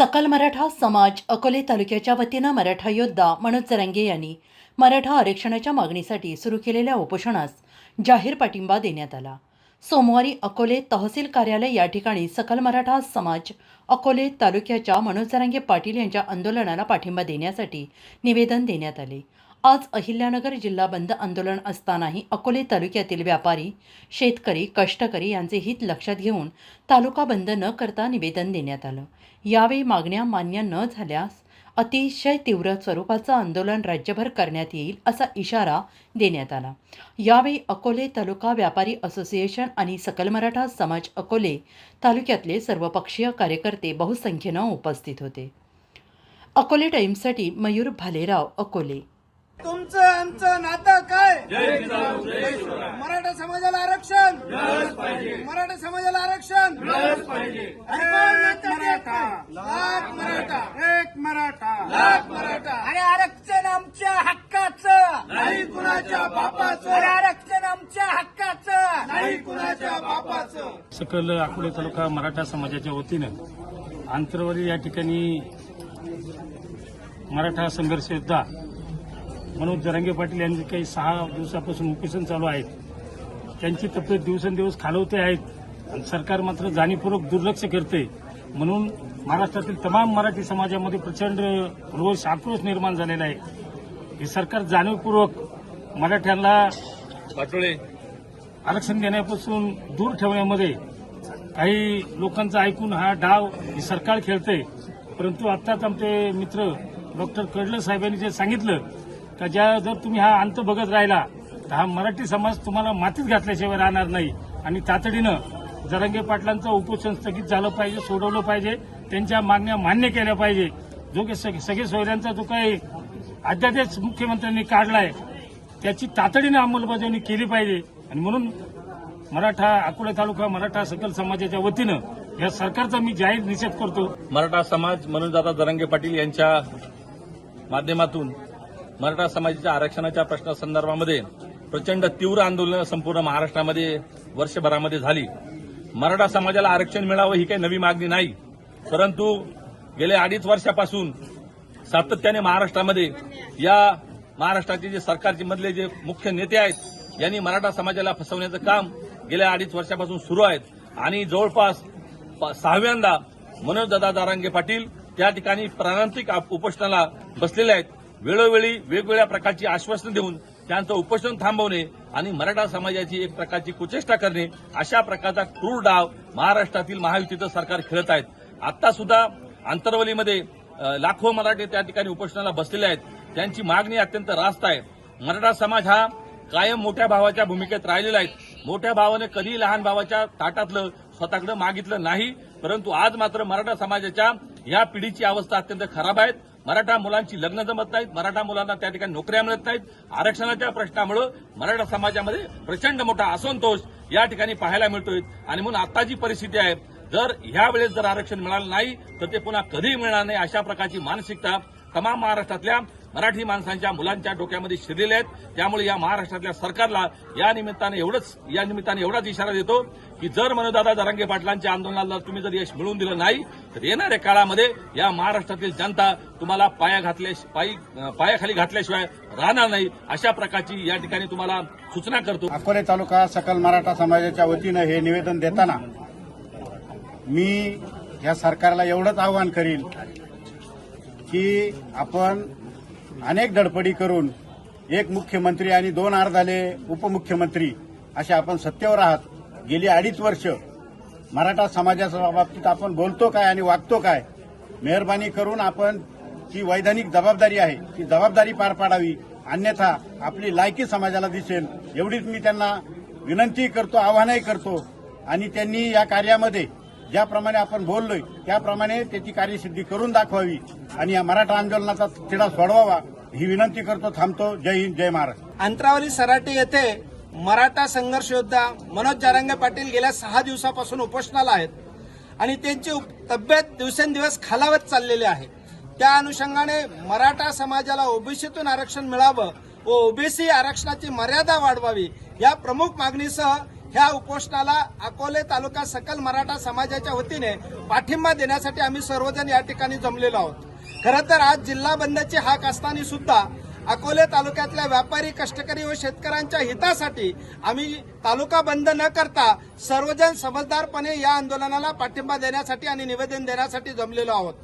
सकल मराठा समाज अकोले तालुक्याच्या वतीनं मराठा योद्धा मनोज जरंगे यांनी मराठा आरक्षणाच्या मागणीसाठी सुरू केलेल्या उपोषणास जाहीर पाठिंबा देण्यात आला. सोमवारी अकोले तहसील कार्यालय या ठिकाणी सकल मराठा समाज अकोले तालुक्याच्या मनोज जरांगे पाटील यांच्या आंदोलनाला पाठिंबा देण्यासाठी निवेदन देण्यात आले. आज अहिल्यानगर जिल्हा बंद आंदोलन असतानाही अकोले तालुक्यातील व्यापारी शेतकरी कष्टकरी यांचे हित लक्षात घेऊन तालुका बंद न करता निवेदन देण्यात आलं. यावेळी मागण्या मान्य न झाल्यास अतिशय तीव्र स्वरूपाचं आंदोलन राज्यभर करण्यात येईल असा इशारा देण्यात आला. यावेळी अकोले तालुका व्यापारी असोसिएशन आणि सकल मराठा समाज अकोले तालुक्यातले सर्वपक्षीय कार्यकर्ते बहुसंख्येनं उपस्थित होते. अकोले टाईम्ससाठी मयूर भालेराव अकोले तुमचं आमचं नातं काय? मराठा समाजाला आरक्षण. मराठा समाजाला आरक्षण. एक मराठा. लाख मराठा. एक मराठा. लाख मराठा. अरे आरक्षण आमच्या हक्काचं. नाही कुणाच्या बापाचं. अरे आरक्षण आमच्या हक्काचं. नाही कुणाच्या बापाचं. सकल अकोले तालुका मराठा समाजाच्या वतीनं आंतरवाली या ठिकाणी मराठा संघर्ष योद्धा मनोज जरांगे पाटील यांनी काही सहा दिवसापासून उपोषण चालू आहेत. त्यांची तब्येत दिवसेंदिवस खालवते आहेत आणि सरकार मात्र जाणीवपूर्वक दुर्लक्ष करते. म्हणून महाराष्ट्रातील तमाम मराठी समाजामध्ये प्रचंड रोष आक्रोश निर्माण झालेला आहे. हे सरकार जाणीवपूर्वक मराठ्यांना आरक्षण देण्यापासून दूर ठेवण्यामध्ये काही लोकांचं ऐकून हा डाव हे सरकार खेळतंय परंतु आत्ताच आमचे मित्र डॉक्टर कडलं साहेबांनी जे सांगितलं का ज्या जर तुम्ही हा अंत बघत राहिला तर हा मराठी समाज तुम्हाला मातीत घातल्याशिवाय राहणार नाही. आणि तातडीनं जरंगे पाटलांचं उपोषण स्थगित झालं पाहिजे सोडवलं पाहिजे त्यांच्या मागण्या मान्य केल्या पाहिजे. जो की सग- सगळे सोयऱ्यांचा जो काही अध्यादेश मुख्यमंत्र्यांनी काढलाय त्याची तातडीनं अंमलबजावणी केली पाहिजे. आणि म्हणून मराठा अकोला तालुका मराठा सकल समाजाच्या वतीनं या सरकारचा मी जाहीर निषेध करतो. मराठा समाज म्हणून दादा जरंगे पाटील यांच्या माध्यमातून मराठा समाजाच्या आरक्षणाच्या प्रश्नासंदर्भामध्ये प्रचंड तीव्र आंदोलनं संपूर्ण महाराष्ट्रामध्ये वर्षभरामध्ये झाली. मराठा समाजाला आरक्षण मिळावं ही काही नवी मागणी नाही. परंतु गेल्या अडीच वर्षापासून सातत्याने महाराष्ट्रामध्ये या महाराष्ट्राचे जे सरकारचे मधले जे मुख्य नेते आहेत यांनी मराठा समाजाला फसवण्याचं काम गेल्या अडीच वर्षापासून सुरू आहेत. आणि जवळपास प- सहाव्यांदा मनोजदादा दारांगे पाटील त्या ठिकाणी प्राणांतिक आप- उपोषणाला बसलेले आहेत. वेळोवेळी वेगवेगळ्या प्रकारची आश्वासनं देऊन त्यांचं उपोषण थांबवणे आणि मराठा समाजाची एक प्रकारची कुचेष्टा करणे अशा प्रकारचा क्रूर डाव महाराष्ट्रातील महायुतीचं सरकार खेळत आहेत. आता सुद्धा आंतरवलीमध्ये लाखो मराठे त्या ठिकाणी उपोषणाला बसलेले आहेत. त्यांची मागणी अत्यंत रास्त आहे. मराठा समाज हा कायम मोठ्या भावाच्या भूमिकेत राहिलेला आहे. मोठ्या भावाने कधी लहान भावाच्या ताटातलं स्वतःकडे मागितलं नाही परंतु आज मात्र मराठा समाजाच्या या पिढीची अवस्था अत्यंत खराब आहे. मराठा मुलांची लग्न जमत नाहीत. मराठा मुलांना त्या ठिकाणी नोकऱ्या मिळत नाहीत. आरक्षणाच्या प्रश्नामुळे मराठा समाजामध्ये प्रचंड मोठा असंतोष या ठिकाणी पाहायला मिळतोय. आणि म्हणून आता जी परिस्थिती आहे जर ह्या वेळेस जर आरक्षण मिळालं नाही तर ते पुन्हा कधीही मिळणार नाही अशा प्रकारची मानसिकता तमाम महाराष्ट्रातल्या मराठी माणसांच्या मुलांच्या डोक्यामध्ये शिरलेले आहेत. त्यामुळे या महाराष्ट्रातल्या सरकारला या निमित्ताने एवढंच या निमित्ताने एवढाच इशारा देतो की जर मनोदादा जरांगे पाटलांच्या आंदोलनाला तुम्ही जर यश मिळवून दिलं नाही तर येणाऱ्या काळामध्ये या महाराष्ट्रातील जनता तुम्हाला पाया घातल्या पायी पायाखाली घातल्याशिवाय राहणार नाही. अशा प्रकारची या ठिकाणी तुम्हाला सूचना करतो. अकोले तालुका सकल मराठा समाजाच्या वतीनं हे निवेदन देताना मी या सरकारला एवढंच आवाहन करील की आपण अनेक धडपडी करून एक मुख्यमंत्री आणि दोन अर्धाले उपमुख्यमंत्री असे आपण सत्तेवर आहात. गेली अडीच वर्ष मराठा समाजाच्या बाबतीत आपण बोलतो काय आणि वागतो काय मेहरबानी करून आपण जी वैधानिक जबाबदारी आहे ती जबाबदारी पार पाडावी. अन्यथा आपली लायकी समाजाला दिसेल. एवढीच मी त्यांना विनंती करतो आवाहनही करतो. आणि त्यांनी या कार्यामध्ये ज्याप्रमाणे आपण बोललोय त्याप्रमाणे त्याची कार्यसिद्धी करून दाखवावी आणि या मराठा आंदोलनाचा तिढा सोडवावा ही विनंती करतो थांबतो. जय हिंद जय महाराष्ट्र. अंतरावली सराटी येथे मराठा संघर्ष योद्धा मनोज जारंगे पाटील गेल्या सहा दिवसापासून उपोषणाला आहेत आणि त्यांची तब्येत दिवसेंदिवस खालावत चाललेली आहे. त्या अनुषंगाने मराठा समाजाला ओबीसीतून आरक्षण मिळावं व ओबीसी आरक्षणाची मर्यादा वाढवावी या प्रमुख मागणीसह ह्या उपोषणाला अकोले तालुका सकल मराठा समाजाच्या वतीने पाठिंबा देण्यासाठी आम्ही सर्वजण या ठिकाणी जमलेलो आहोत. खरं तर आज जिल्हा बंदची हाक असताना सुद्धा अकोले तालुक्यातल्या व्यापारी कष्टकरी व शेतकऱ्यांच्या हितासाठी आम्ही तालुका बंद न करता सर्वजण समजदारपणे या आंदोलनाला पाठिंबा देण्यासाठी आणि निवेदन देण्यासाठी जमलेलो आहोत.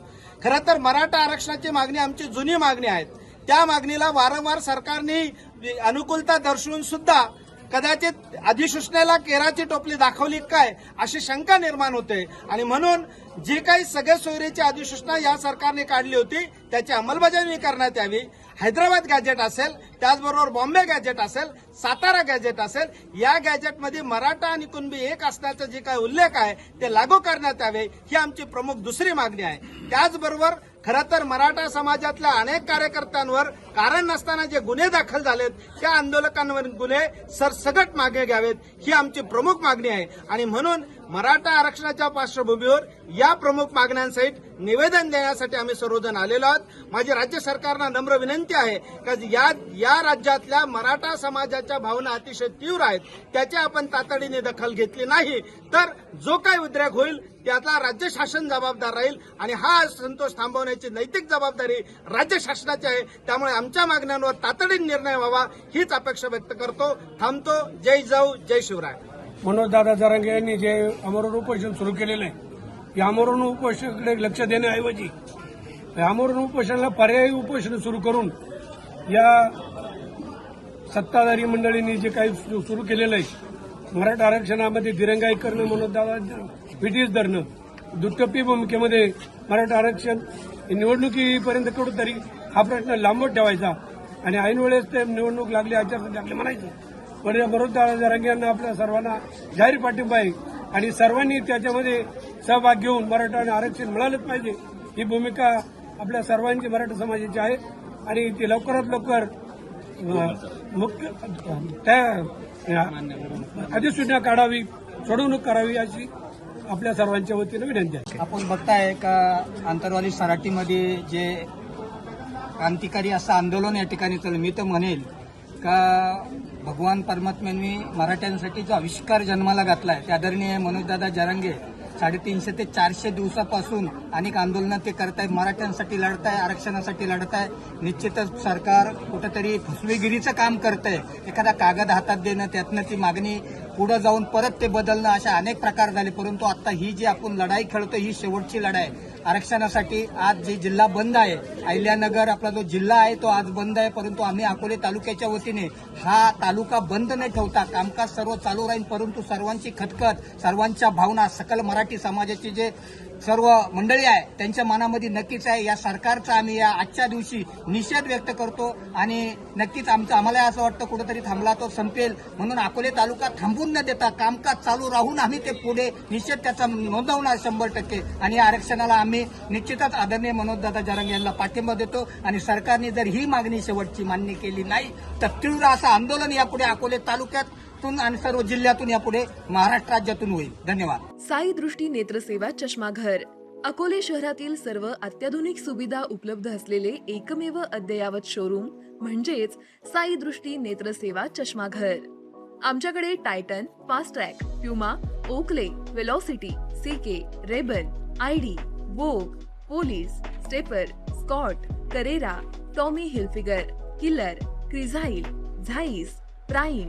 खरं तर मराठा आरक्षणाची मागणी आमची जुनी मागणी आहे. त्या मागणीला वारंवार सरकारने अनुकूलता दर्शवून सुद्धा कदाचित अधिसूचनेला केराची टोपली दाखवली काय अशी शंका निर्माण होते. आणि म्हणून जी काही सगळ्या सोयरीची अधिसूचना या सरकारने काढली होती त्याची अंमलबजावणी करण्यात यावी. हैदराबाद गॅजेट असेल त्याचबरोबर बॉम्बे गॅजेट असेल सातारा गॅजेट असेल या गॅजेटमध्ये मराठा आणि कुणबी एक असण्याचा जे काही उल्लेख आहे ते लागू करण्यात यावे ही आमची प्रमुख दुसरी मागणी आहे. त्याचबरोबर खरं तर मराठा समाजातल्या अनेक कार्यकर्त्यांवर कारण नसताना जे गुन्हे दाखल झालेत त्या आंदोलकांवर गुन्हे सरसगट मागे घ्यावेत ही आमची प्रमुख मागणी आहे. आणि म्हणून मराठा आरक्षणाच्या पार्श्वभूमीवर या प्रमुख मागण्यांसहित निवेदन देण्यासाठी आम्ही सर्वजण आलेलो आहोत. माझी राज्य सरकारला नम्र विनंती आहे की या या राज्यातल्या मराठा समाजाच्या भावना अतिशय तीव्र आहेत त्याची आपण तातडीने दखल घेतली नाही. तर जो काय उद्रेक होईल त्यातला राज्य शासन जबाबदार राहील आणि हा संतोष थांबवण्याची नैतिक जबाबदारी राज्य शासनाची आहे. त्यामुळे आमच्या मागण्यांवर तातडीने निर्णय व्हावा हीच अपेक्षा व्यक्त करतो. थांबतो. जय जाऊ जय शिवराय. मनोजदादा जरांगे यांनी जे अमरण उपोषण सुरू केलेलं आहे या अमरण उपोषणाकडे लक्ष देण्याऐवजी अमरण उपोषणाला पर्यायी उपोषण सुरू करून या सत्ताधारी मंडळींनी जे काही सु- सुरू केलेलं आहे मराठा आरक्षणामध्ये दिरंगाई करणं मनोजदादा ब्रिटिश धरणं दुटप्पी भूमिकेमध्ये मराठा आरक्षण निवडणुकीपर्यंत करू तरी हा प्रश्न लांबत ठेवायचा. आणि ऐन वेळेस ते निवडणूक लागली आचारसंहिता लागली म्हणायचं. पण या जरांगे यांना आपल्या सर्वांना जाहीर पाठिंबा आहे. आणि सर्वांनी त्याच्यामध्ये सहभाग घेऊन मराठा आरक्षण मिळालंच पाहिजे. ही भूमिका आपल्या सर्वांची मराठा समाजाची आहे. आणि ती लवकरात लवकर मुख्य त्या अधिसूचना काढावी सोडवणूक करावी अशी आपल्या सर्वांच्या वतीनं विनंती आहे. आपण बघताय का आंतरवाली सराटीमध्ये जे क्रांतिकारी असं आंदोलन या ठिकाणी चाललं मी तर म्हणेल का भगवान परमात्म्यांनी मराठ्यांसाठी जो आविष्कार जन्माला घातलाय ते आदरणीय मनोजदादा जरांगे साडेतीनशे ते चारशे दिवसापासून अनेक आंदोलनं ते करतायत मराठ्यांसाठी लढताय आरक्षणासाठी लढताय. निश्चितच सरकार कुठंतरी फसवेगिरीचं काम करतंय. एखादा कागद हातात देणं त्यातनं ती मागणी पुढे जाऊन परत ते बदलणं अशा अनेक प्रकार झाले. परंतु आता ही जी आपण लढाई खेळतो ही शेवटची लढाई आरक्षणासाठी आज जे जिल्हा बंद आहे अहिल्यानगर आपला जो जिल्हा आहे तो आज बंद आहे. परंतु आम्ही अकोले तालुक्याच्या वतीने हा तालुका बंद न ठेवता कामकाज सर्व चालू राहील. परंतु सर्वांची खतखत सर्वांच्या भावना सकल मराठी समाजाची जे सर्व मंडळी आहे त्यांच्या मनामध्ये नक्कीच आहे. या सरकारचा आम्ही या आजच्या दिवशी निषेध व्यक्त करतो आणि नक्कीच आमचं आम्हाला असं वाटतं कुठेतरी थांबला तो संपेल. म्हणून अकोले तालुका थांबून न देता कामकाज चालू राहून आम्ही ते पुढे निषेध त्याचा नोंदवणार शंभर टक्के. आणि या आरक्षणाला आम्ही निश्चितच आदरणीय मनोजदादा जरंग यांना पाठिंबा देतो आणि सरकारने जर ही मागणी शेवटची मान्य केली नाही तर तीव्र असं आंदोलन यापुढे अकोले तालुक्यात राज्यातून आणि सर्व जिल्ह्यातून यापुढे महाराष्ट्र राज्यातून होईल. धन्यवाद. साई दृष्टी नेत्रसेवा चष्माघर. अकोले शहरातील सर्व अत्याधुनिक सुविधा उपलब्ध असलेले एकमेव अद्ययावत शोरूम म्हणजेच साई दृष्टी नेत्रसेवा चष्माघर. आमच्याकडे Titan Fastrack Puma Oakley Velocity CK Ray Ban ID Vogue Police Stepper Scott Carrera Tommy Hilfiger Killer Crizal Zeiss Prime